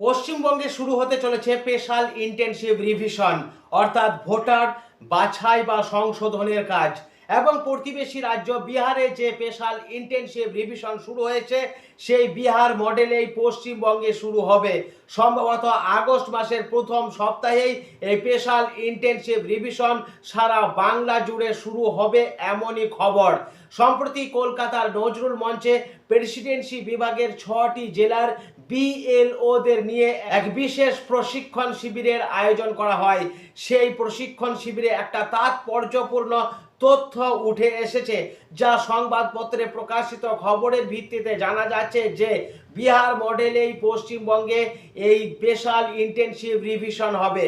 পশ্চিমবঙ্গে শুরু হতে চলেছে স্পেশাল ইন্টেনসিভ রিভিশন অর্থাৎ ভোটার বাছাই বা সংশোধনের কাজ। এবং প্রতিবেশী রাজ্য বিহারে যে স্পেশাল ইন্টেনসিভ রিভিশন শুরু হয়েছে, সেই বিহার মডেলেই পশ্চিমবঙ্গে শুরু হবে। সম্ভবত আগস্ট মাসের প্রথম সপ্তাহেই এই স্পেশাল ইন্টেনসিভ রিভিশন সারা বাংলা জুড়ে শুরু হবে এমনই খবর। সম্প্রতি কলকাতার নজরুল মঞ্চে প্রেসিডেন্সি বিভাগের ছটি জেলার বিএলওদের নিয়ে এক বিশেষ প্রশিক্ষণ শিবিরের আয়োজন করা হয়। সেই প্রশিক্ষণ শিবিরে একটা তাৎপর্যপূর্ণ তথ্য উঠে এসেছে, যা সংবাদপত্রে প্রকাশিত খবরের ভিত্তিতে জানা যাচ্ছে যে বিহার মডেলেই পশ্চিমবঙ্গে এই স্পেশাল ইন্টেনসিভ রিভিশন হবে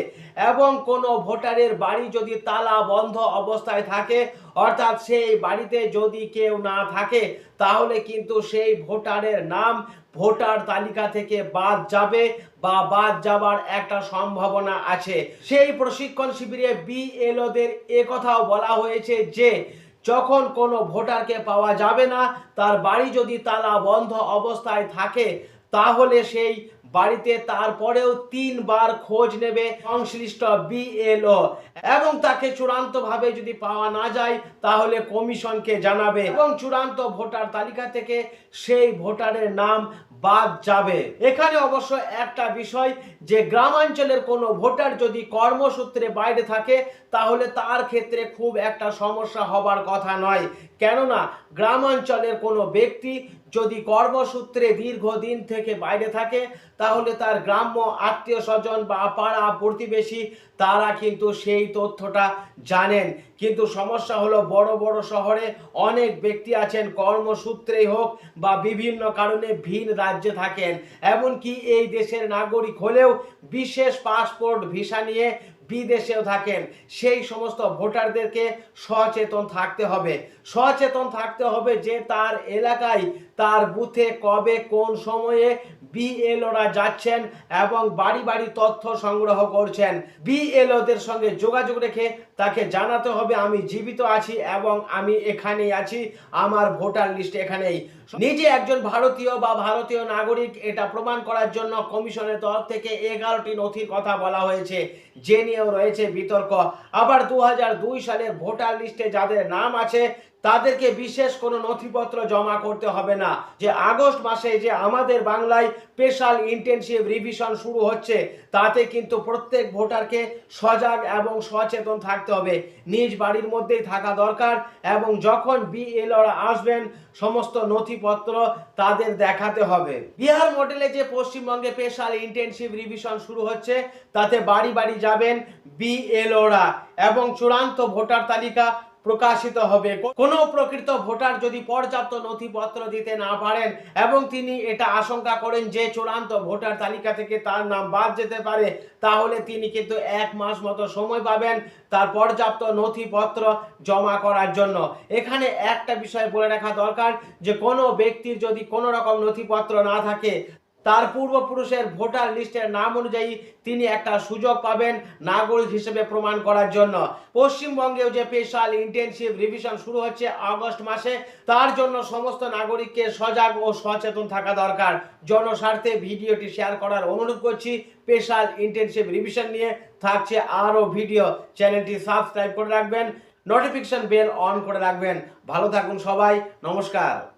এবং কোনো ভোটারের বাড়ি যদি তালা বন্ধ অবস্থায় থাকে অর্থাৎ সেই বাড়িতে যদি কেউ না থাকে, তাহলে কিন্তু সেই ভোটারের নাম ভোটার তালিকা থেকে বাদ যাবে বা বাদ যাবার একটা সম্ভাবনা আছে। সেই প্রশিক্ষণ শিবিরে বিএলওদের কথাও বলা হয়েছে যে, যখন কোনো ভোটারকে পাওয়া যাবে না, তার বাড়ি যদি তালা বন্ধ অবস্থায় থাকে, তাহলে সেই বাড়িতে তারপরেও তিনবার খোঁজ নেবে সংশ্লিষ্ট বিএলও। এবং তাকে চূড়ান্তভাবে যদি পাওয়া না যায়, তাহলে কমিশনকে জানাবে এবং চূড়ান্ত ভোটার তালিকা থেকে সেই ভোটারের নাম বাদ যাবে। এখানে অবশ্য একটা বিষয়, যে গ্রামাঞ্চলের কোনো ভোটার যদি কর্মসূত্রে বাইরে থাকে, তাহলে তার ক্ষেত্রে খুব একটা সমস্যা হবার কথা নয়। কেননা, গ্রামাঞ্চলের কোনো ব্যক্তি যদি কর্মসূত্রে দীর্ঘদিন থেকে বাইরে থাকে, তাহলে তার গ্রাম্য আত্মীয় স্বজন বা পাড়া প্রতিবেশী, তারা কিন্তু সেই তথ্যটা জানেন। কিন্তু সমস্যা হলো বড় বড় শহরে অনেক ব্যক্তি আছেন, কর্মসূত্রেই হোক বা বিভিন্ন কারণে ভিন রাজ্যে থাকেন। এমনকি এই দেশের নাগরিক হলেও বিশেষ পাসপোর্ট, ভিসা নিয়ে বিদেশেও থাকেন, সেই সমস্ত ভোটারদেরকে সচেতন থাকতে হবে। সচেতন থাকতে হবে যে তার এলাকায়, তার বুথে কবে, কোন সময়ে বিএলওরা যাচ্ছেন এবং বাড়ি বাড়ি তথ্য সংগ্রহ করছেন। বিএলওদের সঙ্গে যোগাযোগ রেখে তাকে জানাতে হবে, আমি জীবিত আছি এবং আমি এখানেই আছি, আমার ভোটার লিস্ট এখানেই। নিজে একজন ভারতীয় বা ভারতীয় নাগরিক, এটা প্রমাণ করার জন্য কমিশনের তরফ থেকে এগারোটি নথির কথা বলা হয়েছে, যে নিয়েও রয়েছে বিতর্ক। আবার দু হাজার দুই সালের ভোটার লিস্টে যাদের নাম আছে তাদেরকে বিশেষ কোনো নথিপত্র জমা করতে হবে না। যে আগস্ট মাসে যে আমাদের বাংলায় স্পেশাল ইন্টেনসিভ রিভিশন শুরু হচ্ছে, তাতে কিন্তু প্রত্যেক ভোটারকে সজাগ এবং সচেতন থাকতে হবে। নিজ বাড়ির মধ্যেই থাকা দরকার এবং যখন বিএলওরা আসবেন, সমস্ত নথিপত্র তাদের দেখাতে হবে। বিহার মডেলে যে পশ্চিমবঙ্গে স্পেশাল ইন্টেনসিভ রিভিশন শুরু হচ্ছে, তাতে বাড়ি বাড়ি যাবেন বিএলওরা এবং চূড়ান্ত ভোটার তালিকা প্রকাশিত হবে। কোনো প্রকৃত ভোটার যদি পর্যাপ্ত নথিপত্র দিতে না পারেন এবং তিনি এটা আশঙ্কা করেন যে চূড়ান্ত ভোটার তালিকা থেকে তার নাম বাদ যেতে পারে, তাহলে তিনি কিন্তু এক মাস মতো সময় পাবেন তার পর্যাপ্ত নথিপত্র জমা করার জন্য। এখানে একটা বিষয় বলে রাখা দরকার যে কোনো ব্যক্তির যদি কোনো রকম নথিপত্র না থাকে তার পূর্বপুরুষের ভোটার লিস্টের নাম অনুযায়ী তিনি একটা সুযোগ পাবেন নাগরিক হিসেবে প্রমাণ করার জন্য। পশ্চিমবঙ্গেও যে স্পেশাল ইন্টেনসিভ রিভিশন শুরু হচ্ছে আগস্ট মাসে, তার জন্য সমস্ত নাগরিককে সজাগ ও সচেতন থাকা দরকার। জনস্বার্থে ভিডিওটি শেয়ার করার অনুরোধ করছি। স্পেশাল ইন্টেনসিভ রিভিশন নিয়ে থাকছে আরও ভিডিও। চ্যানেলটি সাবস্ক্রাইব করে রাখবেন, নোটিফিকেশন বেল অন করে রাখবেন। ভালো থাকুন সবাই, নমস্কার।